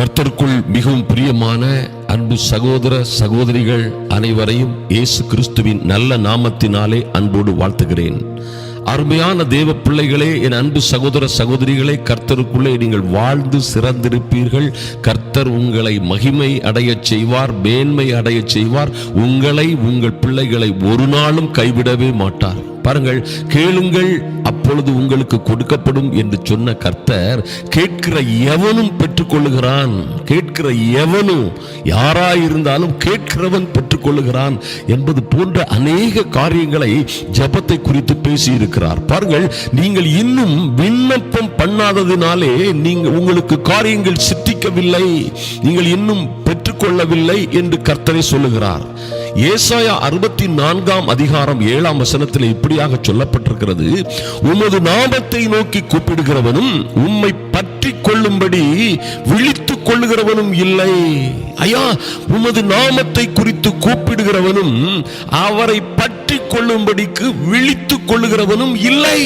கர்த்தருக்குள் மிகவும் பிரியமான அன்பு சகோதர சகோதரிகள் அனைவரையும் இயேசு கிறிஸ்துவின் நல்ல நாமத்தினாலே அன்போடு வாழ்த்துகிறேன். அருமையான தேவ பிள்ளைகளே என் அன்பு சகோதர சகோதரிகளே கர்த்தருக்குள்ளே நீங்கள் வாழ்ந்து சிறந்திருப்பீர்கள். கர்த்தர் உங்களை மகிமை அடையச் செய்வார் மேன்மை அடையச் செய்வார். உங்களை உங்கள் பிள்ளைகளை ஒரு நாளும் கைவிடவே மாட்டார். பாருங்கள் கேளுங்கள் அப்பொழுது உங்களுக்கு கொடுக்கப்படும் என்று சொன்ன கர்த்தர் கேட்கிற எவனும் பெற்றுக்கொள்ளுகிறான் கேட்கிற எவனும் யாராயிருந்தாலும் கேட்கிறவன் பெற்றுக்கொள்ளுகிறான் என்பது போன்ற அநேக காரியங்களை ஜெபத்தை குறித்து பேசியிருக்கிறார். பாருங்கள் நீங்கள் இன்னும் விண்ணப்பம் பண்ணாததினாலே நீங்க உங்களுக்கு காரியங்கள் சித்திக்கவில்லை நீங்கள் இன்னும் பெற்றுக்கொள்ளவில்லை என்று கர்த்தரை சொல்லுகிறார். ஏசாயா அறுபத்தி நான்காம் அதிகாரம் ஏழாம் வசனத்தில் இப்படியாக சொல்லப்பட்டிருக்கிறது. உமது நாமத்தை நோக்கி கூப்பிடுகிறவனும் உம்மை பற்றி கொள்ளும்படி விழித்துக் கொள்ளுகிறவனும் இல்லை. ஐயா உமது நாமத்தை குறித்து கூப்பிடுகிறவனும் அவரை பற்றி கொள்ளும்படிக்கு விழித்துக் கொள்ளுகிறவனும் இல்லை.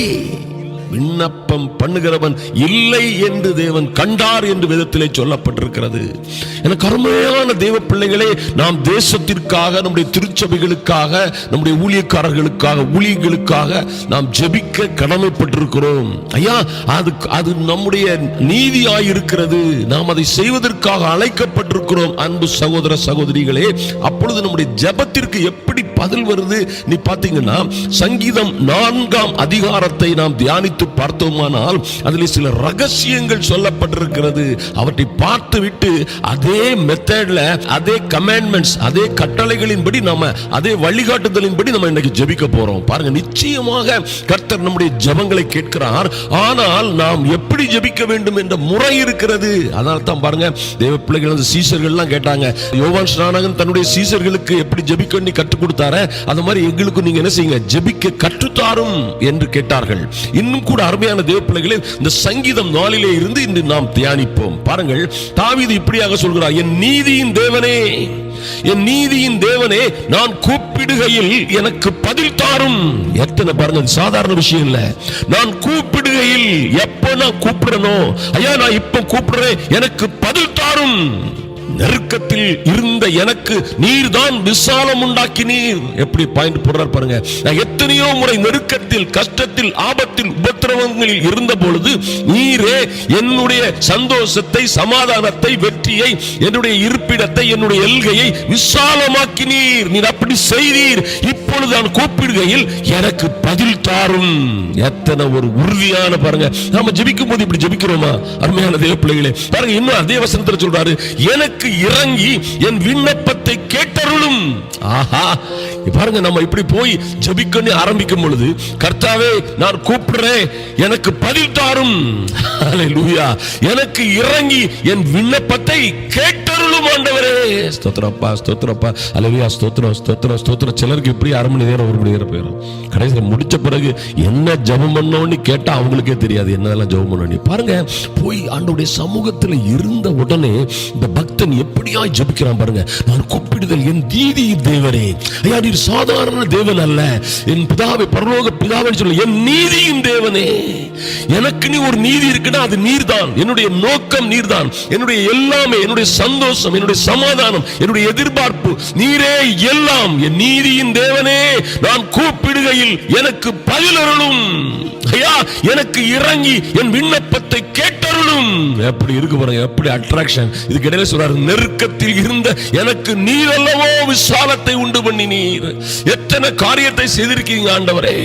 விண்ணப்பம் பண்ணுகிறவன் இல்லை என்று தேவன் கண்டார் என்று விதத்திலே சொல்லப்பட்டிருக்கிறது. எனக்கு அருமையான தேவ பிள்ளைகளே நாம் தேசத்திற்காக நம்முடைய திருச்சபைகளுக்காக நம்முடைய ஊழியக்காரர்களுக்காக ஊழியர்களுக்காக நாம் ஜெபிக்க கடமைப்பட்டிருக்கிறோம். ஐயா அது அது நம்முடைய நீதியாயிருக்கிறது. நாம் அதை செய்வதற்காக அழைக்கப்பட்டிருக்கிறோம். அன்பு சகோதர சகோதரிகளே அப்பொழுது நம்முடைய ஜபத்திற்கு எப்படி பதில் வருது. நீ பார்த்தீங்கன்னா சங்கீதம் நான்காம் அதிகாரத்தை நாம் தியானித்து பார்த்தோமானால் அதில் சில ரகசியங்கள் சொல்லப்பட்டிருக்கிறது. அவற்றை பார்த்து விட்டு அதே மெத்தட்ல அதே கமாண்ட்மெண்ட்ஸ் அதே கட்டளைகளின்படி நாம அதே வழிகாட்டுதலின்படி நம்ம இன்னைக்கு ஜெபிக்க போறோம். பாருங்க நிச்சயமாக கர்த்தர் நம்முடைய ஜெபங்களை கேட்கிறார். ஆனால் நாம் எப்படி ஜெபிக்க வேண்டும் என்ற முறை இருக்கிறது. அதனால தான் பாருங்க தேவ பிள்ளைகள் அந்த சீசர்கள்லாம் கேட்டாங்க யோவான் ஸ்நானகன் தன்னுடைய சீசர்களுக்கு எப்படி ஜெபிக்க கற்றுக் கொடுத்தார? அந்த மாதிரி எங்களுக்கு நீங்க என்ன செய்யுங்க? ஜெபிக்க கற்றுத்தாரும் என்று கேட்டார்கள். இன்னும் கூட அருமையான தேவ பிள்ளைகளே இந்த சங்கீதம் நாளிலே இருந்து இன்று நாம் தியானிப்போம். பாருங்கள் தாவிது இப்படியாக சொல்கிறார் என் நீதியின் தேவனே என் நீதியின் தேவனே நான் கூப்பிடுகையில் எனக்கு பதில் தாரும். எத்தனை பாருங்க சாதாரண விஷயம் இல்ல. நான் கூப்பிடுகையில் எப்ப நான் கூப்பிடணும்? ஐயா நான் இப்ப கூப்பிடுறேன் எனக்கு பதில் தாரும். நெருக்கத்தில் இருந்த எனக்கு நீர் தான் விசாலம் உண்டாக்கி நீர். எப்படி பாயிண்ட் போடுறார் பாருங்க. நான் எத்தனையோ முறை நெருக்கத்தில் கஷ்டத்தில் ஆபத்தில் உபத்திரவங்களில் இருந்த பொழுது நீரே என்னுடைய சந்தோஷத்தை சமாதானத்தை வெற்றியை என்னுடைய இருப்பிடத்தை என்னுடைய எல்கையை விசாலமாக்கி நீர். நீர் அப்படி செய்தீர். இப்பொழுது நான் கூப்பிடுகையில் எனக்கு பதில் தாரும். எத்தனை ஒரு உறுதியான பாருங்க. நாம ஜெபிக்கும் போது இப்படி ஜெபிக்கிறோமா? அருமையான தேவ பிள்ளைகளே பாருங்க இன்னும் அதே வசனத்தில் சொல்றாரு. எனக்கு இறங்கி என் விண்ணப்பத்தை கேட்டருளும். ஆஹா பாருங்க நம்ம இப்படி போய் ஜபிக்கன்னு ஆரம்பிக்கும் பொழுது கர்த்தாவே நான் கூப்பிடுறேன் எனக்கு பதில் தாரும். எனக்கு இறங்கி என் விண்ணப்பத்தை கேட்டு கேட்டருளும் ஆண்டவரே. ஸ்தோத்திரப்பா ஸ்தோத்திரப்பா. அலவியா ஸ்தோத்திரம் ஸ்தோத்திரம் ஸ்தோத்திரம். சிலருக்கு இப்படி அரை மணி நேரம் ஒரு மணி நேரம் போயிடும் கடைசியில் முடிச்ச பிறகு என்ன ஜபம் பண்ணோன்னு கேட்டால் அவங்களுக்கே தெரியாது. என்னெல்லாம் ஜபம் பண்ணணும் பாருங்க போய் ஆண்டவுடைய சமூகத்தில் இருந்த உடனே இந்த பக்தன் எப்படியா ஜபிக்கிறான் பாருங்க. நான் கூப்பிடுதல் என் தீதி தேவரே ஐயா நீர் சாதாரண தேவன் அல்ல. என் பிதாவை பரலோக பிதாவை சொல்ல. என் நீதியின் தேவனே எனக்கு நீ ஒரு நீதி இருக்குன்னா அது நீர்தான். என்னுடைய நோக்கம் நீர்தான். என்னுடைய எல்லாமே என்னுடைய சந்தோஷம் என்னுடைய சமாதானம் என்னுடைய எதிர்பார்ப்பு நீரே எல்லாம் என் நீதியின் தேவனே நான் கூப்பிடுகையில் எனக்கு பதிலருளும். ஐயா எனக்கு இறங்கி என் விண்ணப்பத்தை கேட்டருளும். எப்படி இருக்கு பாருங்க எப்படி அட்ராக்ஷன் இதுக்கு இடையில சொல்றாரு நெருக்கத்தில் இருந்த எனக்கு நீர் அல்லவோ விசாலத்தை உண்டு பண்ணி நீர் எத்தனை காரியத்தை செய்திருக்கீங்க ஆண்டவரே.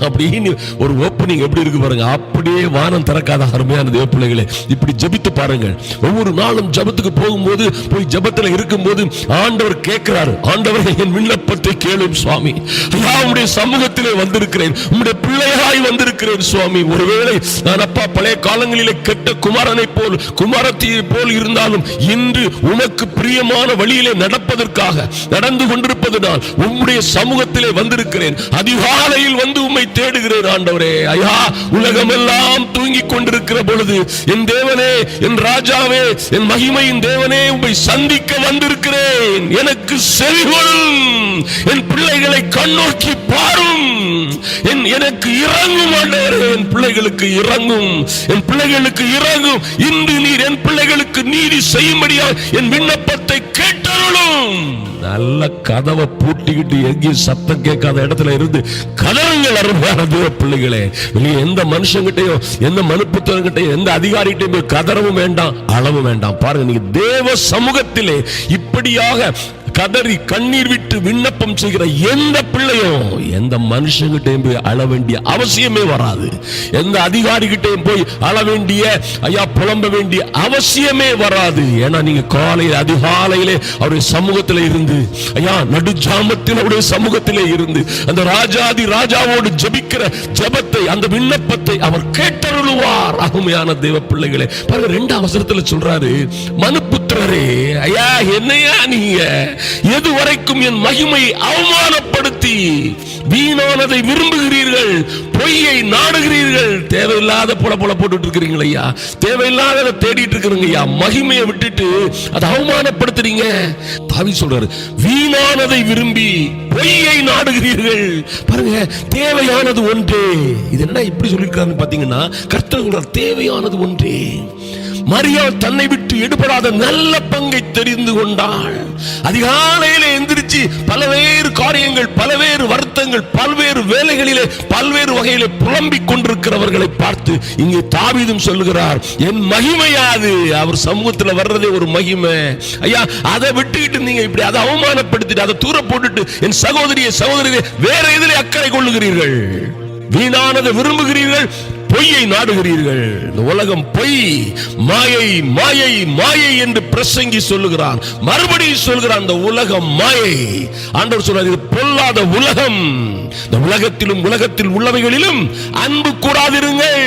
அப்படின்னு ஒரு ஓப்பனிங் எப்படி இருக்கு பாருங்க. அப்படியே வானம் திறக்காத அருமையான தேவ பிள்ளைகளே இப்படி ஜெபித்து பாருங்கள். ஒவ்வொரு நாளும் ஜெபத்துக்கு போகும்போது போய் ஜெபத்துல இருக்கும்போது ஆண்டவர் கேட்கிறாரு. ஆண்டவர் என் விண்ணப்பத்தை கேளும் சுவாமி. ஐயா சமூகத்திலே வந்திருக்கிறேன். உங்களுடைய பிள்ளையாய் வந்திருக்கிறேன் சுவாமி. ஒருவேளை நான் பழைய காலங்களிலே கெட்ட குமாரனை போல் குமாரத்தியை போல் இருந்தாலும் இன்று உனக்கு பிரியமான வழியிலே நடப்பதற்காக நடந்து கொண்டிருப்பதனால் உம்முடைய சமூகத்திலே வந்திருக்கிறேன். அதிகாலையில் வந்து உம்மை தேடுகிறேன் ஆண்டவரே. ஐயா உலகம் எல்லாம் தூங்கிக் கொண்டிருக்கிற பொழுது என் தேவனே என் ராஜாவே என் மகிமையின் தேவனே உம்மை சந்திக்க வந்திருக்கிறேன். எனக்கு செவிகொள்ளும் என் பிள்ளைகளை கண்ணோக்கி பாரும். என் எனக்கு இறங்கும் ஆண்டவரே. என் பிள்ளைகளுக்கு இறங்கும். என் பிள்ளைகளுக்கு இறங்கும். இன்று நீர் என் பிள்ளைகளுக்கு நீதி செய்யும்படியா என் விண்ணப்பத்தை கேட்டருளும். நல்ல கதவை பூட்டிக்கிட்டு எங்கேயும் சத்தம் கேட்காத இடத்துல இருந்து கதவுங்கள் அருமையான தூர பிள்ளைகளே. வெளியே எந்த மனுஷங்கிட்டையும் எந்த மனுப்புத்தவங்கிட்டையும் எந்த அதிகாரிகிட்டையும் கதறவும் வேண்டாம் அளவும் வேண்டாம். பாருங்க நீங்க தேவ சமூகத்திலே இப்படியாக கதறி கண்ணீர் விட்டு விண்ணப்பம் செய்கிற எந்த பிள்ளையும் எந்த மனுஷங்கிட்டையும் போய் அழ வேண்டிய அவசியமே வராது. எந்த அதிகாரிகிட்டையும் போய் அழ வேண்டிய ஐயா புலம்ப வேண்டிய அவசியமே வராது. ஏன்னா நீங்க காலையில் அதிகாலையிலே அவருடைய சமூகத்தில் இருந்து ஐயா நடுஜாமத்தில் அவருடைய சமூகத்திலே இருந்து அந்த ராஜாதி ராஜாவோடு ஜெபிக்கிற ஜெபத்தை அந்த விண்ணப்பத்தை அவர் கேட்டருளுவார். அருமையான தேவ பிள்ளைகளே பாருங்க ரெண்டு அவசரத்துல சொல்றாரு மனுப்பு மனுப்புத்திரரே ஐயா என்னையா நீங்க? எது வரைக்கும் என் மகிமையை அவமானப்படுத்தி வீணானதை விரும்புகிறீர்கள் பொய்யை நாடுகிறீர்கள். தேவையில்லாத புல புல போட்டுட்டு இருக்கிறீங்களா ஐயா. தேவையில்லாத தேடிட்டு இருக்கிறீங்க ஐயா. மகிமையை விட்டுட்டு அதை அவமானப்படுத்துறீங்க. தாவி சொல்றாரு வீணானதை விரும்பி பொய்யை நாடுகிறீர்கள். பாருங்க தேவையானது ஒன்றே. இது என்ன இப்படி சொல்லியிருக்காருன்னு பாத்தீங்கன்னா கர்த்தர் சொல்றார் தேவையானது ஒன்றே. மரியா தன்னை விட்டு எடுபடாத நல்ல பங்கை தெரிந்து கொண்டாள். அதிகாலையிலே எந்திரிச்சு பலவேறு காரியங்கள் பல்வேறு வருத்தங்கள் பல்வேறு வேலைகளிலே பல்வேறு வகையிலே புலம்பிக் கொண்டிருக்கிறவர்களை பார்த்து இங்கே தாவிதும் சொல்லுகிறார் என் மகிமையாது அவர் சமூகத்தில் வர்றதே ஒரு மகிமை. ஐயா அதை விட்டுக்கிட்டு நீங்க இப்படி அதை அவமானப்படுத்திட்டு அதை தூர போட்டுட்டு என் சகோதரியை சகோதரியை வேற எதிலே அக்கறை கொள்ளுகிறீர்கள். வீணானதை விரும்புகிறீர்கள். பொய்யை நாடுகிறீர்கள். இந்த உலகம் பொய் மாயை மாயை மாயை என்று பிரசங்கி சொல்லுகிறான் மறுபடியும் சொல்கிறான் அந்த உலகம் மாயை. ஆண்டவர் சொல்றார் இது பொல்லாத உலகம். இந்த உலகத்திலும் உலகத்தில் உள்ளவைகளிலும் அன்பு கூடாதிருங்கள்.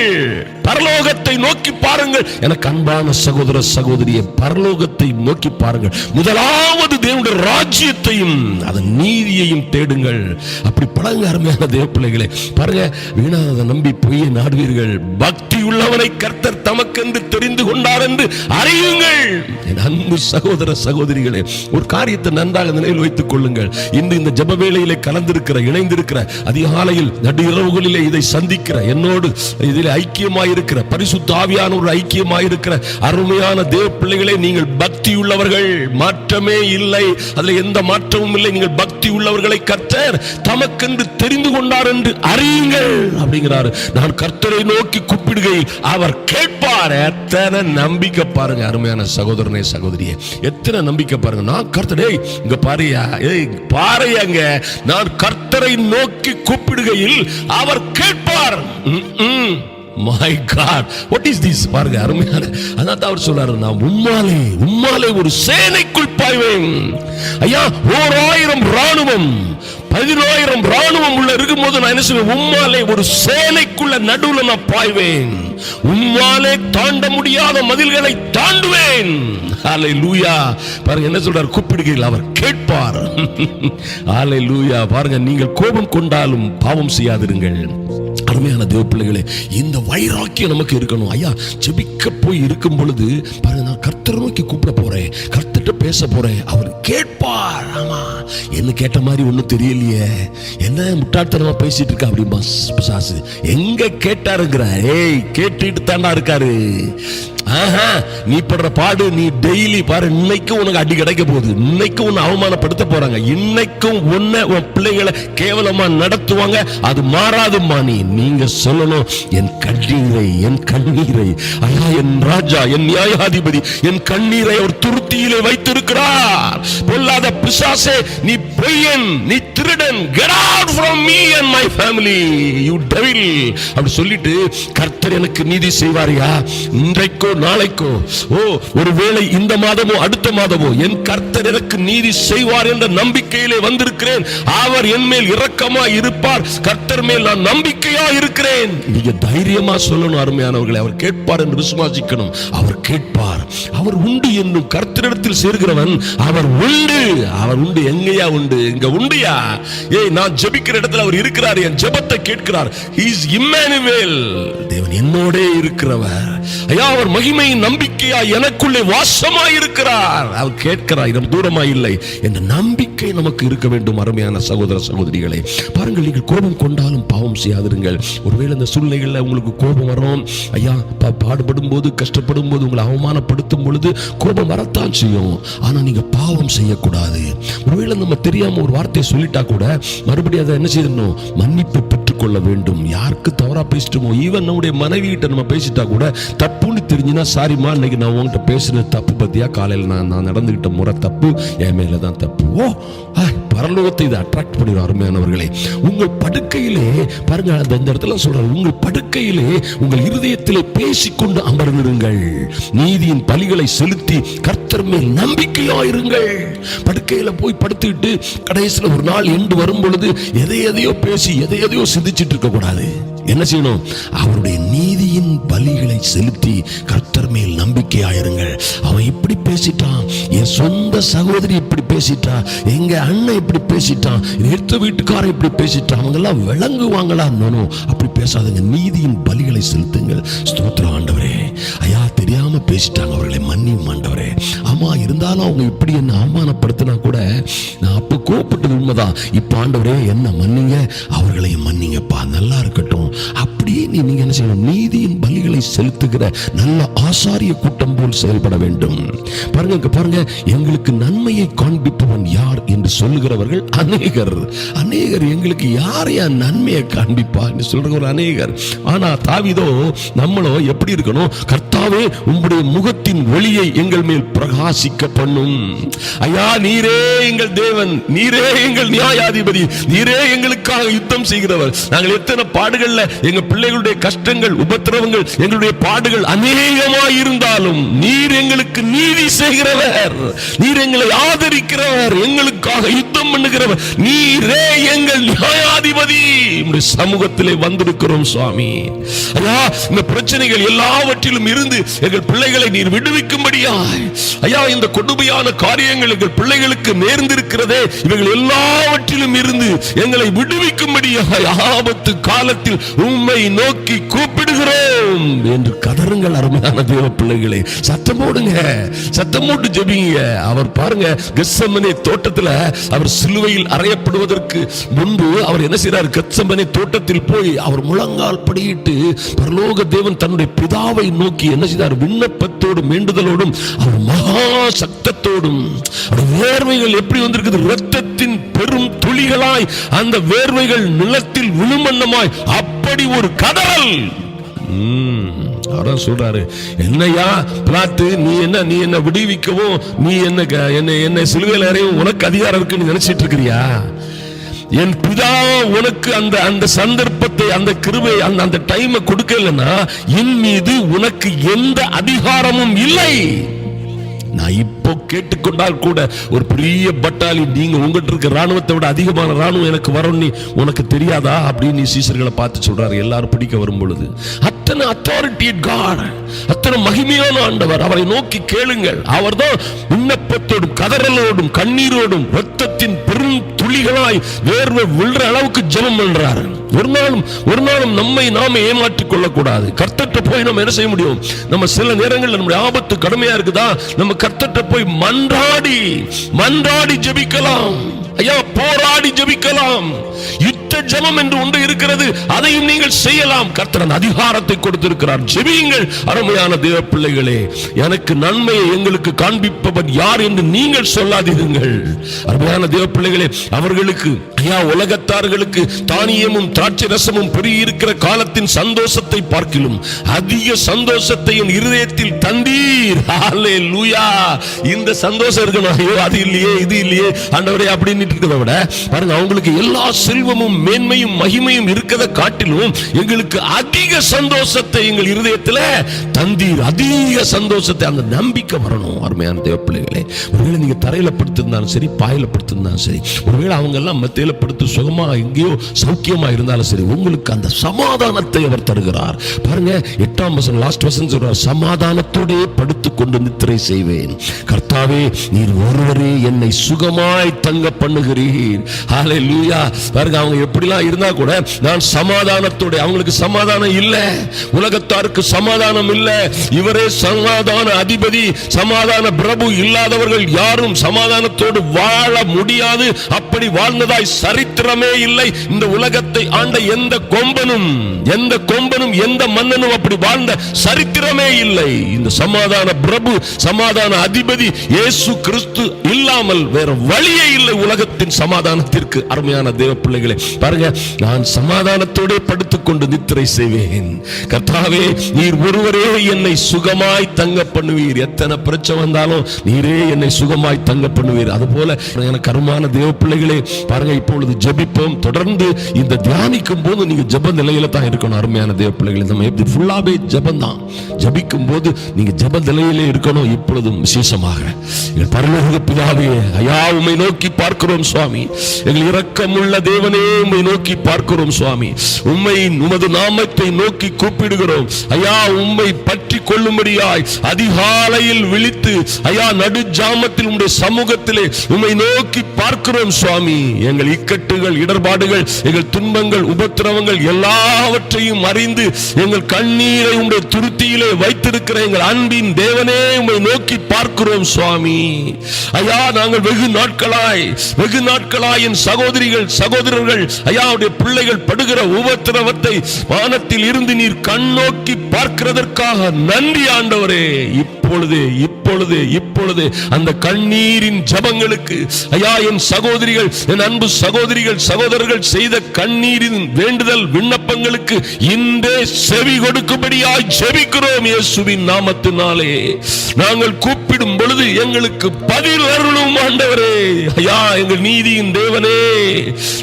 பரலோகத்தை நோக்கி பாருங்கள். எனக்கு அன்பான சகோதர சகோதரியை பரலோகத்தை நோக்கி பாருங்கள். முதலாவது தேவனுடைய ராஜ்யத்தையும் அதன் நீதியையும் தேடுங்கள். அப்படி பழங்க அருமையான தேவ பிள்ளைகளே பாருங்க வீணாத நம்பி பொய்யை நாடுவீர்கள். பக்தி உள்ளவனை கர்த்தர் தமக்கென்று தெரிந்து கொண்டார் என்று அறியுங்கள். என் அன்பு சகோதர சகோதரிகளே ஒரு காரியத்தை நன்றாக நினைவில் வைத்துக் கொள்ளுங்கள். இன்று இந்த ஜப வேளையிலே கலந்திருக்கிற இணைந்திருக்கிற அதிகாலையில் நடு இரவுகளிலே இதை சந்திக்கிற என்னோடு இதில் ஐக்கியமாய் இருக்கிற பரிசுத்தாவியான ஒரு ஐக்கியமாய் இருக்கிற அருமையான தேவ பிள்ளைகளை நீங்கள் பக்தி உள்ளவர்கள் மாற்றமே இல்லை. அதில் எந்த மாற்றமும் இல்லை. நீங்கள் பக்தி உள்ளவர்களை கர்த்தர் தமக்கென்று தெரிந்து கொண்டார் என்று அறியுங்கள் அப்படிங்கிறாரு. நான் கர்த்தரை நோக்கி கூப்பிடுகையில் அவர் கேட்பார். எத்தனை நம்பிக்கை பாருங்க அருமையான சகோதரனே சகோதரியே. எத்தனை நம்பிக்கை பாருங்க. நான் கர்த்தரே இங்க பாருயா ஏய் பாருயாங்க நான் கர்த்தரை நோக்கி கூப்பிடுகையில் அவர் கேட்பார். ம்ம். My god what is this பாருங்க அருமையான அதான் அவர் சொல்றாரு நான் உம்மாலே உம்மாலே ஒரு சேனைக்குள் பாய்வேன். ஐயா ஓர் ஆயிரம் ராணுவம் பதினாயிரம் ராணுவம் உள்ள இருக்கும்போது நான் என்ன சொல்லுவேன் உம்மாலே ஒரு சேனைக்குள்ள நடுவுல நான் பாய்வேன். உம்மாலே தாண்ட முடியாத மதில்களை தாண்டுவேன். ஆலை லூயா பாருங்க என்ன சொல்றாரு? கூப்பிடுகையில் அவர் கேட்பார். ஆலை லூயா பாருங்க நீங்கள் கோபம் கொண்டாலும் பாவம் செய்யாதிருங்கள். அருமையான தேவ பிள்ளைகளே இந்த வைராக்கியம் நமக்கு இருக்கணும். ஐயா ஜெபிக்க போய் இருக்கும் பொழுது பாருங்க நான் கர்த்தரை நோக்கி கூப்பிட போறேன். கர்த்தர்கிட்ட பேச போறேன். அவர் கேட்பார். ஆமா. என்ன கேட்ட மாதிரி ஒன்றும் தெரியலையே. என்ன முட்டாள்தனமா பேசிட்டு இருக்கா அப்படிம்பா சாசு எங்க கேட்டாருங்கிற ஏய் கேட்டுட்டு தாண்டா இருக்காரு. நீ படுற பாடு நீ டெய்லி பாரு இன்னைக்கும் உனக்கு அடி கிடைக்க போகுது. இன்னைக்கும் உன்னை அவமானப்படுத்த போறாங்க. இன்னைக்கும் உன்னை உன் பிள்ளைகளை கேவலமா நடத்துவாங்க. அது மாறாதும்மா நீ. நீங்க சொல்லணும் என் கண்ணீரை என் கண்ணீரை ஐயா என் ராஜா என் நியாயாதிபதி என் கண்ணீரை அவர் துருத்தியிலே வைத்திருக்கிறார். பொல்லாத பிசாசே நீ பொய்யன் நீ திருடன். Get out from me and my family you devil. அப்படி சொல்லிட்டு கர்த்தர் எனக்கு நீதி செய்வாரியா? இன்றைக்கும் நாளைக்கோ ஓ ஒருவேளை இந்த மாதமோ அடுத்த மாதமோ என் கர்த்தர் எனக்கு நீதி செய்வார் என்ற நம்பிக்கையிலே வந்திருக்கிறேன். அவர் என் மேல் இரக்கமா இருப்பார். கர்த்தர் மேல் நான் நம்பிக்கையா இருக்கிறேன். நீங்க தைரியமா சொல்லணும் அருமையானவர்களை. அவர் கேட்பார் என்று விசுவாசிக்கணும். அவர் கேட்பார். அவர் உண்டு என்னும் கர்த்தரிடத்தில் சேர்கிறவன் அவர் உண்டு. அவர் உண்டு எங்கேயா உண்டு? இங்க உண்டுயா? ஏய் நான் ஜெபிக்கிற இடத்துல அவர் இருக்கிறார். என் ஜெபத்தை கேட்கிறார். இஸ் இம்மானுவேல் தேவன் என்னோடே இருக்கிறவர். ஐயா அவர் மகிமை நம்பிக்கையா எனக்குள்ளே வாசமாய் இருக்கிறார் அவர் கேட்கிறார் இடம் தூரமா இல்லை என்ற நம்பிக்கை நமக்கு இருக்க வேண்டும் அருமையான சகோதர சகோதரிகளை. பாருங்கள் நீங்கள் கோபம் கொண்டாலும் பாவம் செய்யாதிருங்கள். ஒருவேளை இந்த சூழ்நிலைகளில் உங்களுக்கு கோபம் வரும். ஐயா பா- பாடுபடும் போது கஷ்டப்படும் போது உங்களை அவமானப்படுத்தும் பொழுது கோபம் வரத்தான் செய்யும். ஆனால் நீங்க பாவம் செய்யக்கூடாது. ஒருவேளை நம்ம தெரியாம ஒரு வார்த்தையை சொல்லிட்டா கூட மறுபடியும் அதை என்ன செய்யணும் மன்னிப்பு கொள்ள வேண்டும். யாருக்கு தவறா பேசிட்டோமோ ஈவன் நம்முடைய மனைவி கிட்ட நம்ம பேசிட்டா கூட தப்புன்னு தெரிஞ்சுனா சாரிம்மா இன்னைக்கு நான் உங்ககிட்ட பேசுனது தப்பு பத்தியா? காலையில் நான் நான் நடந்துகிட்ட முறை தப்பு என் மேல தான் தப்பு. ஓ பரலோகத்தை இதை அட்ராக்ட் பண்ணிடும் அருமையானவர்களே. உங்கள் படுக்கையிலே பாருங்க அந்த இந்த இடத்துல சொல்றாரு உங்கள் படுக்கையிலே உங்கள் இருதயத்திலே பேசிக்கொண்டு அமர்ந்திருங்கள். நீதியின் பலிகளை செலுத்தி கர்த்தர் மேல் நம்பிக்கையாயிருங்கள். படுக்கையில போய் படுத்துக்கிட்டு கடைசியில் ஒரு நாள் எண்டு வரும் பொழுது எதை எதையோ பேசி எதை எதையோ சிந்திச்சிட்டு இருக்க கூடாது. என்ன செய்யணும்? அவருடைய நீதியின் பலிகளை செலுத்தி கர்த்தர் மேல் நம்பிக்கையாயிருங்கள் அவன் இப்படி பேசிட்டான். என் சொந்த சகோதரி இப்படி பேசிட்டா. எங்க அண்ணன் இப்படி பேசிட்டான். எடுத்த வீட்டுக்காரன் இப்படி பேசிட்டான். அவங்க எல்லாம் விளங்குவாங்களா நோனோ அப்படி பேசாதங்க. நீதியின் பலிகளை செலுத்துங்கள். ஸ்தோத்திரம் ஆண்டவரே. ஐயா தெரியாம பேசிட்டாங்க அவர்களை. மன்னியும் ஆண்டவரே. ஆமா இருந்தாலும் அவங்க இப்படி என்ன அவமானப்படுத்தினா கூட நான் அப்ப கோபப்பட்டது உண்மைதான். இப்ப ஆண்டவரே என்ன மன்னிங்க. அவர்களையும் மன்னிங்கப்பா. நல்லா இருக்கட்டும். அப்படி நீ நீங்க என்ன செய்யணும்? நீதியின் பலிகளை செலுத்துகிற நல்ல ஆசாரிய கூட்டம் போல் செயல்பட வேண்டும். பாருங்க பாருங்க எங்களுக்கு நன்மையை காண்பிப்பவன் யார் என்று சொல்லுகிறவர்கள் அநேகர். அநேகர் எங்களுக்கு யாரையா நன்மையை காண்பிப்பா என்று ஒரு அநேகர். ஆனா தாவிதோ நம்மளோ எப்படி இருக்கணும்? கர்த்தாவே உங்களுடைய முகத்தின் ஒளியை எங்கள் மேல் பிரகாசிக்க பண்ணும். ஐயா நீரே எங்கள் தேவன் நீரே எங்கள் நியாயாதிபதி நீரே எங்களுக்காக யுத்தம் செய்கிறவர். நாங்கள் எத்தனை பாடுகள்ல எங்க பிள்ளைகளுடைய கஷ்டங்கள் உபத்திரவங்கள் எங்களுடைய பாடுகள் அநேகமாய் இருந்தாலும் நீர் எங்களுக்கு நீதி செய்கிறவர் நீர் எங்களை ஆதரிக்கிறவர் எங்களுக்காக யுத்தம் பண்ணுகிறவர். நீரே எங்கள் நியாயாதிபதி சமூகத்திலே வந்திருக்கிறோம் சுவாமி. ஐயா இந்த பிரச்சனைகள் எல்லாவற்றிலும் இருந்து எங்கள் பிள்ளைகளை நீர் விடுவிக்கும்படியாய். ஐயா இந்த கொடுமையான காரியங்கள் எங்கள் பிள்ளைகளுக்கு நேர்ந்திருக்கிறதே இவைகள் எல்லாவற்றிலும் இருந்து எங்களை விடுவிக்கும்படியாய். ஆபத்து காலத்தில் உண்மை நோக்கி கூப்பிடுகிறோம் என்று கதறுங்கள் அருமையான தேவ பிள்ளைகளே. சத்தம் போடுங்க. சத்தம் போட்டு ஜெபிங்க. அவர் பாருங்க கெசமனை தோட்டத்தில் அவர் சிலுவையில் அறையப்படுவதற்கு முன்பு அவர் என்ன செய்றார்? கெச்சமனை தோட்டத்தில் போய் அவர் முழங்கால் படியிட்டு பரலோக தேவன் தன்னுடைய பிதாவை நோக்கி என்ன செய்தார்? விண்ணப்பத்தோடும் வேண்டுதலோடும் அவர் மகா சத்தத்தோடும் ஓடும் வேர்வைகள் எப்படி வந்திருக்குது? ரத்தத்தின் பெரும் துளிகளாய் அந்த வேர்வைகள் நிலத்தில் விழுமண்ணமாய் அப்படி ஒரு கதறல். ம், சொல்றாரு என்னையா பிளாத்து நீ என்ன நீ என்ன விடுவிக்கவும் நீ என்ன என்ன என்ன சிலுவையில் அறையவும் உனக்கு அதிகாரம் இருக்குன்னு நினைச்சிட்டு இருக்கிறியா? என் பிதா உனக்கு அந்த அந்த சந்தர்ப்பத்தை அந்த கிருவை அந்த அந்த டைமை கொடுக்கலன்னா என் மீது உனக்கு எந்த அதிகாரமும் இல்லை. நான் இப்போ கேட்டுக்கொண்டால் கூட ஒரு பெரிய பட்டாளி நீங்க உங்ககிட்ட இருக்க ராணுவத்தை விட அதிகமான ராணுவம் எனக்கு வரும் நீ உனக்கு தெரியாதா? அப்படின்னு நீ சீசர்களை பார்த்து சொல்றாரு. எல்லாரும் பிடிக்க வரும் பொழுது. அத்தனை அத்தாரிட்டி காட் அத்தனை மகிமையான ஆண்டவர். அவரை நோக்கி கேளுங்கள். அவர்தான் விண்ணப்பத்தோடும் கதறலோடும் கண்ணீரோடும் ரத்தத்தின் பெரும் துளிகளாய் வேர்வை விழுற அளவுக்கு ஜெபம் பண்றாரு. ஒரு நாளும் ஒரு நாளும் நம்மை நாமே ஏமாற்றிக் கொள்ளக்கூடாது. கர்த்தட்ட போய் நம்ம என்ன செய்ய முடியும்? நம்ம சில நேரங்களில் நம்முடைய ஆபத்து கடுமையா இருக்குதா? நம்ம கர்த்தட்ட போய் மன்றாடி மன்றாடி ஜெபிக்கலாம். ஐயா போராடி ஜெபிக்கலாம். யுத்த ஜெபம் என்று ஒன்று இருக்கிறது அதையும் நீங்கள் செய்யலாம். கர்த்தரன் அதிகாரத்தை கொடுத்திருக்கிறார். ஜெபியுங்கள் அருமையான தேவ பிள்ளைகளே. எனக்கு நன்மையை எங்களுக்கு காண்பிப்பவன் யார் என்று நீங்கள் சொல்லாதீர்கள் அருமையான தேவ பிள்ளைகளே அவர்களுக்கு ஐயா உலகத்தார்களுக்கு தானியமும் திராட்சை ரசமும் பெருகியிருக்கிற காலத்தின் சந்தோஷத்தை பார்க்கிலும் அதிக சந்தோஷத்தை என் இருதயத்தில் தந்தீர். ஹalleluya. இந்த சந்தோஷம் இருக்கணும். ஐயோ அது இல்லையே இது இல்லையே. ஆண்டவரே அப்படின்னு இருக்கிறத விட பாருங்க அவங்களுக்கு எல்லா செல்வமும் மேன்மையும் மகிமையும் இருக்கதை காட்டிலும் எங்களுக்கு அதிக சந்தோஷத்தை எங்கள் இருதயத்தில் தந்தீர். அதிக சந்தோஷத்தை அந்த நம்பிக்கை வரணும் அருமையான தேவ பிள்ளைகளே. ஒருவேளை நீங்கள் தரையில் படுத்திருந்தாலும் சரி பாயில் படுத்திருந்தாலும் சரி ஒருவேளை அவங்க எல்லாம் படுத்து சுகமா எங்கேயோ சௌக்கியமா இருந்தாலும் சரி உங்களுக்கு அந்த சமாதானத்தை அவர் தருகிறார். பாருங்க எட்டாம் வசனம் லாஸ்ட் வசனம் சொல்றார் சமாதானத்தோடே படுத்துக் கொண்டு நித்திரை செய்வேன். கர்த்தாவே நீர் ஒருவரே என்னை சுகமாய் தங்க பண்ணுகிறீர். ஹாலே லூயா பாருங்க அவங்க அப்படிலாம் இருந்தா கூட நான் சமாதானத்தோட அவங்களுக்கு சமாதானம் இல்ல. உலகத்தாருக்கு சமாதானம் இல்ல. இவரே சமாதான அதிபதி சமாதான பிரபு இல்லாதவர்கள் யாரும் சமாதானத்தோடு வாழ முடியாது. அப்படி வாழ்ந்ததாய் சரித்திரமே இல்லை. இந்த உலகத்தை ஆண்ட எந்த கொம்பனும் எந்த கொம்பனும் எந்த மன்னனும் அப்படி வாழ்ந்த சரித்திரமே இல்லை. இந்த சமாதான பிரபு சமாதான அதிபதி இயேசு கிறிஸ்து இல்லாமல் வேற வழியே இல்லை உலகத்தின் சமாதானத்திற்கு. அருமையான தேவ பிள்ளைகளை பாருங்க நான் சமாதானத்தோட படுத்துக்கொண்டு நித்திரை செய்வேன். கர்த்தாவே நீர் ஒருவரே என்னை சுகமாய் தங்க பண்ணுவீர். எத்தனை பிரச்சனை வந்தாலும் நீரே என்னை சுகமாய் தங்க பண்ணுவீர். அது போல எனக்கு அருமான தேவ பிள்ளைகளே பாருங்க இப்பொழுது ஜபிப்போம். தொடர்ந்து இந்த தியானிக்கும் போது நீங்க ஜப நிலையில தான் இருக்கணும் அருமையான தேவ பிள்ளைகளை. நம்ம எப்படி ஃபுல்லாவே ஜபம் தான் ஜபிக்கும் போது நீங்க ஜப நிலையிலே இருக்கணும் இப்பொழுதும் விசேஷமாக. பரலோக பிதாவே ஐயா உமை நோக்கி பார்க்கிறோம் சுவாமி. எங்கள் இரக்கமுள்ள தேவனே உம்மை நோக்கி பார்க்கிறோம் சுவாமி. உம்மை உமது நாமத்தை நோக்கி கூப்பிடுகிறோம். ஐயா உம்மை பற்றி கொள்ளும்படியாய் அதிகாலையில் விழித்து ஐயா நடு ஜாமத்தில் உடைய சமூகத்திலே உம்மை நோக்கி பார்க்கிறோம் சுவாமி. எங்கள் இக்கட்டுகள் இடர்பாடுகள் எங்கள் துன்பங்கள் உபத்திரவங்கள் எல்லாவற்றையும் அறிந்து எங்கள் கண்ணீரை உடைய துருத்தியிலே வைத்திருக்கிற எங்கள் அன்பின் தேவனே உம்மை நோக்கி பார்க்கிறோம் சுவாமி. ஐயா நாங்கள் வெகு நாட்களாய் வெகு நாட்களாய் என் சகோதரிகள் சகோதரர்கள் ஐயா பிள்ளைகள் படுகிற உபத்திரவத்தை வானத்தில் இருந்து நீர் கண்ணோக்கி பார்க்கிறதற்காக நன்றி ஆண்டவரே இப்பொழுது இப்பொழுது இப்பொழுது அந்த கண்ணீரின் ஜபங்களுக்கு ஐயா என் சகோதரிகள் என் அன்பு சகோதரிகள் சகோதரர்கள் செய்த கண்ணீரின் வேண்டுதல் விண்ணப்பங்களுக்கு இன்றே செவி கொடுக்கும்படியாய் ஜெபிக்கிறோம் இயேசுவின் நாமத்தினாலே. நாங்கள் கூப்பிடும் பொழுது எங்களுக்கு பதில் அருளும் ஆண்டவரே. ஐயா எங்கள் நீதியின் தேவனே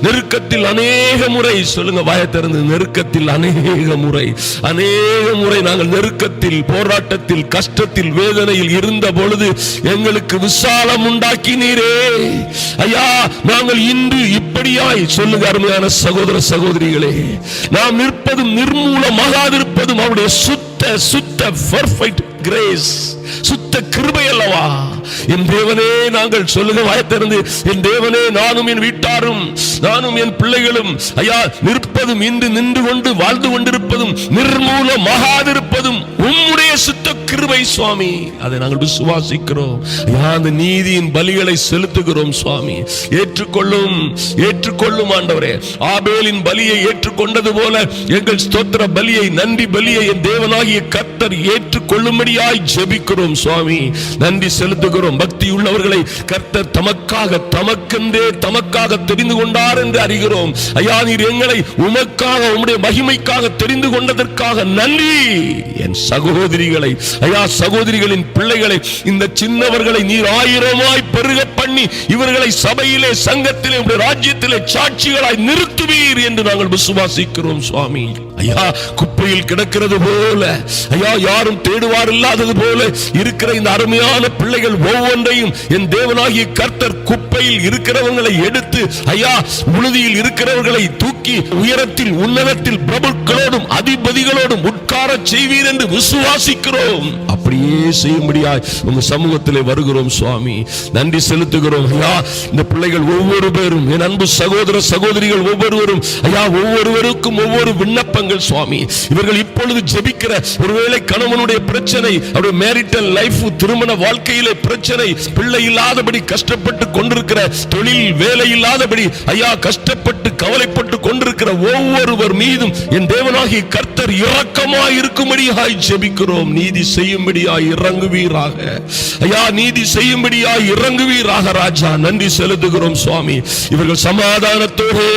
நெருக்கத்தில் அநேக முறை சொல்லுங்க வாய திறந்து நெருக்கத்தில் அநேக முறை அநேக முறை நாங்கள் நெருக்கத்தில் போராட்டத்தில் கஷ்டத்தில் வேதனையில் இருந்த பொழுது எங்களுக்கு விசாலம் உண்டாக்கினீரே. ஐயா நாங்கள் இன்று இப்படியாய் சொல்லுங்க அருமையான சகோதர சகோதரிகளே. நாம் நிற்பதும் நிர்மூலமாகாதிருப்பதும் அவருடைய சுத்த சுத்த பர்ஃபெக்ட் கிரேஸ் சுத்த கிருபை அல்லவா? என் தேவனே நாங்கள் சொல்லுங்க வாயத்திறந்து என் தேவனே நானும் என் வீட்டாரும் நானும் என் பிள்ளைகளும் ஐயா நிற்பதும் இன்று நின்று கொண்டு வாழ்ந்து கொண்டிருப்பதும் நிர்மூலமாகாதிருப்பதும் உம்முடைய சுத்த கிருபை சுவாமி. அதை நாங்கள் விசுவாசிக்கிறோம். ஐயா அந்த நீதியின் பலிகளை செலுத்துகிறோம் சுவாமி. ஏற்றுக்கொள்ளும் ஏற்றுக்கொள்ளும் ஆண்டவரே. ஆபேலின் பலியை ஏற்றுக்கொண்டது போல எங்கள் ஸ்தோத்திர பலியை நன்றி பலியை என் தேவனாகிய கத்தர் ஏற்றுக்கொள்ளும்படியாய் ஜெபிக்கிறோம் சுவாமி. நன்றி செலுத்துகிறோம். பக்தி உள்ளவர்களை கர்த்தர் தமக்காக தமக்கென்றே தமக்காக தெரிந்து கொண்டார் என்று அறிகிறோம். ஐயா நீர் எங்களை உமக்காக உம்முடைய மகிமைக்காக தெரிந்து கொண்டதற்காக நன்றி. என் சகோதரிகளை ஐயா சகோதரிகளின் பிள்ளைகளை இந்த சின்னவர்களை நீர் ஆயிரமாய் பெருக பண்ணி இவர்களை சபையிலே சங்கத்திலே உம்முடைய ராஜ்யத்திலே சாட்சிகளாய் நிறுத்துவீர் என்று நாங்கள் விசுவாசிக்கிறோம் சுவாமி. ஐயா குப்பையில் கிடக்கிறது போல. ஐயா யாரும் தேடுவார் இல்லாதது போல. இருக்கிற இந்த அருமையான பிள்ளைகள் ஒவ்வொன்றையும் என் தேவனாகிய கர்த்தர் குப்பையில் இருக்கிறவங்களை எடுத்து ஐயா உழுதியில் இருக்கிறவர்களை தூக்கி உயரத்தில் உன்னதத்தில் பிரபுக்களோடும் அதிபதிகளோடும் உட்கார செய்வீர் என்று விசுவாசிக்கிறோம். அப்படியே செய்யும்படியாய் உங்க சமூகத்திலே வருகிறோம் சுவாமி. நன்றி செலுத்துகிறோம் ஐயா. இந்த பிள்ளைகள் ஒவ்வொரு பேரும் என் அன்பு சகோதர சகோதரிகள் ஒவ்வொருவரும் ஐயா ஒவ்வொருவருக்கும் ஒவ்வொரு விண்ணப்பங்கள் சுவாமி. இவர்கள் இப்பொழுது ஜெபிக்கிற ஒருவேளை கணவனுடைய பிரச்சனை அவருடைய மேரிட்டல் லைஃப் திருமண வாழ்க்கையிலே பிரச்சனை பிள்ளை இல்லாதபடி கஷ்டப்பட்டு கொண்டிருக்கிற தொழில் வேலை இல்லாதபடி ஐயா கஷ்டப்பட்டு கவலைப்பட்டு கொண்டிருக்கிற ஒவ்வொருவர் மீதும் என் தேவனாகி கர்த்தர் இரக்கமாய் இருக்கும்படியாய் ஜெபிக்கிறோம். நீதி செய்யும்படியாய் இறங்குவீராக. ஐயா நீதி செய்யும்படியாய் இறங்குவீராக ராஜா. நன்றி செலுத்துகிறோம் சுவாமி. இவர்கள் சமாதானத்தோடு.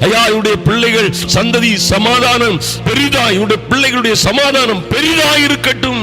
ஐயா இவருடைய பிள்ளைகள் சந்ததி சமாதானம் பெரிதா. இவருடைய பிள்ளை பிள்ளைகளுடைய சமாதானம் பெரிதாயிருக்கட்டும்.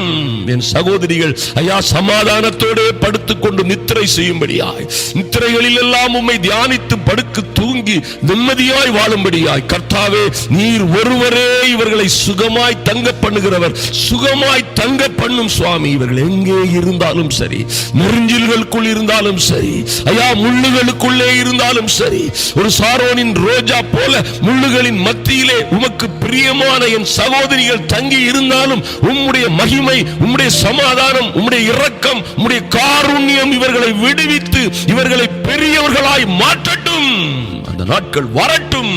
என் சகோதரிகள் ஐயா சமாதானத்தோடு படுத்துக்கொண்டு நித்திரை செய்யும்படியாய். நித்திரைகளில் எல்லாம் உம்மை தியானித்து படுக்கு தூங்கி நிம்மதியாய் வாழும்படியாய். கர்த்தாவே நீர் ஒருவரே இவர்களை சுகமாய் தங்க பண்ணுகிறவர். சுகமாய் தங்க பண்ணும் சுவாமி இவர்கள் எங்கே இருந்தாலும் சரி நெருஞ்சில்களுக்குள் இருந்தாலும் சரி ஐயா முள்ளுகளுக்குள்ளே இருந்தாலும் சரி ஒரு சாரோனின் ரோஜா போல முள்ளுகளின் மத்தியிலே உமக்கு பிரியமான என் சகோதரிகள் தங்கி இருந்தாலும் உம்முடைய மகிமை உம்முடைய சமாதானம் உம்முடைய இரக்கம் உம்முடைய காருண்யம் இவர்களை விடுவித்து இவர்களை பெரியவர்களாய் மாற்றட்டும். அந்த நாட்கள் வரட்டும்.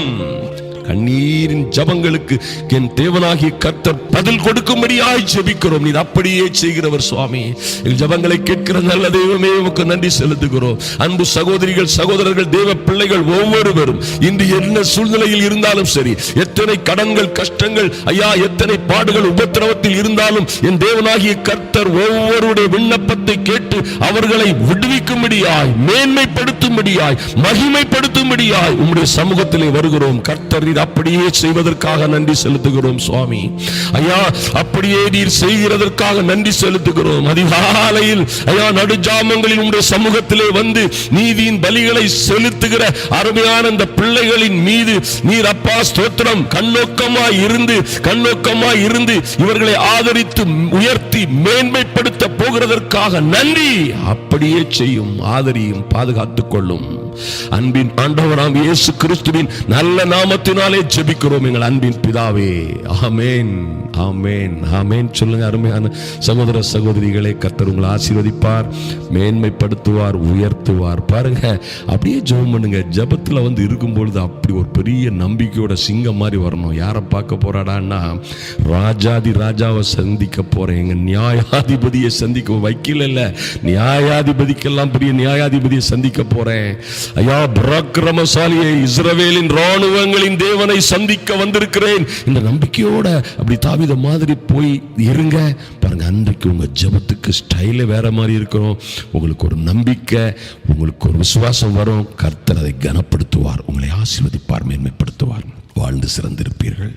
கண்ணீரின் ஜபங்களுக்கு என் தேவனாகிய கர்த்தர் பதில் கொடுக்கும்படியாய் ஜெபிக்கிறோம். நீ அப்படியே செய்கிறவர் சுவாமி. எங்கள் ஜபங்களை கேட்கிற நல்ல தெய்வமே உமக்கு நன்றி செலுத்துகிறோம். அன்பு சகோதரிகள் சகோதரர்கள் தேவ பிள்ளைகள் ஒவ்வொருவரும் இன்று என்ன சூழ்நிலையில் இருந்தாலும் சரி எத்தனை கடன்கள் கஷ்டங்கள் ஐயா எத்தனை பாடுகள் உபத்திரவத்தில் இருந்தாலும் என் தேவனாகிய கர்த்தர் ஒவ்வொருடைய விண்ணப்பத்தை கேட்டு அவர்களை விடுவிக்கும்படியாய் மேன்மைப்படுத்தும்படியாய் மகிமைப்படுத்தும்படியாய் உம்முடைய சமூகத்திலே வருகிறோம். கர்த்தர் நீர் அப்படியே செய்வதற்காக நன்றி செலுத்துகிறோம் சுவாமி. ஐயா அப்படியே நீர் செய்கிறதற்காக நன்றி செலுத்துகிறோம். அதிகாலையில் ஐயா நடுஜாமங்களில் உடைய சமூகத்திலே வந்து நீதியின் பலிகளை செலுத்துகிற அருமையான அந்த பிள்ளைகளின் மீது நீர் அப்பா ஸ்தோத்திரம் கண்ணோக்கமாய் இருந்து கண்ணோக்கமாய் இருந்து இவர்களை ஆதரித்து உயர்த்தி மேன்மைப்படுத்த போகிறதற்காக நன்றி. அப்படியே செய்யும் ஆதரியும் பாதுகாத்துக் கொள்ளும். அன்பின் ஆண்டவராம் இயேசு கிறிஸ்துவின் நல்ல நாமத்தினாலே ஜெபிக்கிறோம் எங்கள் அன்பின் பிதாவே. ஆமேன். ஆமேன். ஆமேன். சொல்லுங்க அருமையான சகோதர சகோதரிகளை கத்தர் உங்களை ஆசீர்வதிப்பார் மேன்மைப்படுத்துவார் உயர்த்துவார். பாருங்க அப்படியே ஜெபம் பண்ணுங்க. ஜெபத்துல வந்து இருக்கும் பொழுது அப்படி ஒரு பெரிய நம்பிக்கையோட சிங்கம் மாதிரி வரணும். யாரை பார்க்க போறாடான்னா ராஜாதி ராஜாவை சந்திக்க போறேன். எங்க நியாயாதிபதியை சந்திக்க வைக்கல நியாயாதிபதிக்கெல்லாம் பெரிய நியாயாதிபதியை சந்திக்க போறேன். ஐயா பராக்கிரமசாலியை இஸ்ரவேலின் ராணுவங்களின் தேவனை சந்திக்க வந்திருக்கிறேன். இந்த நம்பிக்கையோட அப்படி தாவித மாதிரி போய் இருங்க. பாருங்க அன்றைக்கு உங்க ஜெபத்துக்கு ஸ்டைலே வேற மாதிரி இருக்கிறோம். உங்களுக்கு ஒரு நம்பிக்கை உங்களுக்கு ஒரு விசுவாசம் வரும். கர்த்தர் அதை கனப்படுத்துவார். உங்களை ஆசீர்வதிப்பார் மேன்மைப்படுத்துவார். வாழ்ந்து சிறந்திருப்பீர்கள்.